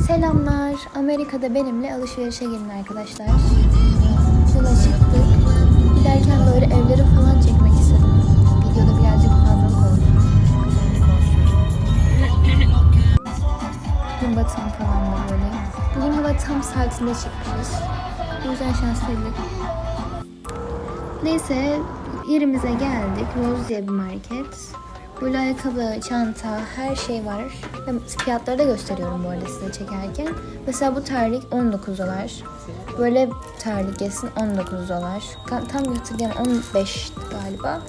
Selamlar. Amerika'da benimle alışverişe gelin arkadaşlar. Yola çıktık. Giderken böyle evleri falan çekmek istedim. Videoda birazcık fazlalık oldu. Gün batımı falan da böyle. Bugün hava tam saatinde çıkmışız. Bu yüzden şanslıydık. Neyse yerimize geldik. Rose diye bir market. Böyle ayakkabı, çanta, her şey var. Fiyatları da gösteriyorum bu arada size çekerken. Mesela bu terlik 19 dolar. Böyle terlik yesin 19 dolar. Tam hatırlayamam 15 galiba.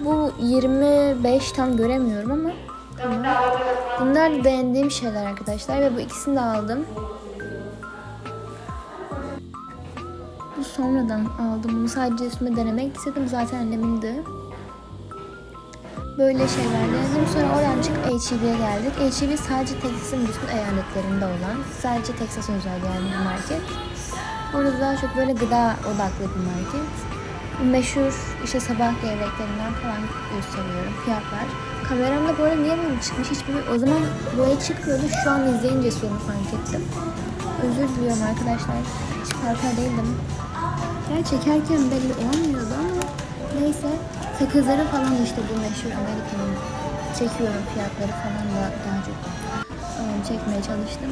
Bu 25 tam göremiyorum ama. Bunlar beğendiğim şeyler arkadaşlar ve bu ikisini de aldım. Bu sonradan aldım. Bunu sadece üstüme denemek istedim. Zaten annemindi. Böyle şeyler denedim. Sonra oradan çıkıp H.E.B'ye geldik. H.E.B sadece Texas'ın bütün eyaletlerinde olan, sadece Texas'a özel yani bir market. Orada daha çok böyle gıda odaklı bir market. Bu meşhur işte sabah gevreklerinden falan gösteriyorum fiyatlar. Kameramda böyle niye böyle çıkmış hiçbir o zaman böyle çıkmıyordu. Şu an izleyince sonra fark ettim. Özür diliyorum arkadaşlar. Hiç farkında değildim. Yani çekerken belli olmuyordu ama neyse. Sakızları falan işte bu meşhur Amerika'nın çekiyorum fiyatları falan da daha çok ıı, çekmeye çalıştım.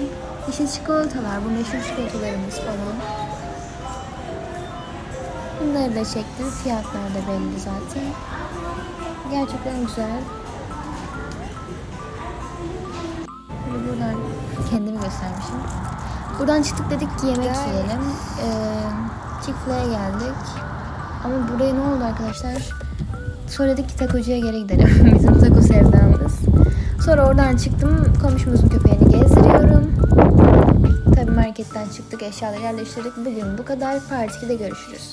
İşte çikolatalar, bu meşhur çikolatalarımız falan. Bunları da çektim. Fiyatlar da belli zaten. Gerçekten güzel. Böyle buradan kendimi göstermişim. Buradan çıktık dedik ki yemek yiyelim. Ee, Chick-fil-A'ya geldik. Ama buraya ne oldu arkadaşlar? Söyledik ki takocuya geri gidelim. Bizim taco sevdamız. Sonra oradan çıktım. Komşumuzun köpeğini gezdiriyorum. Tabii marketten çıktık, eşyaları yerleştirdik. Bugün bu kadar. Part 2'de görüşürüz.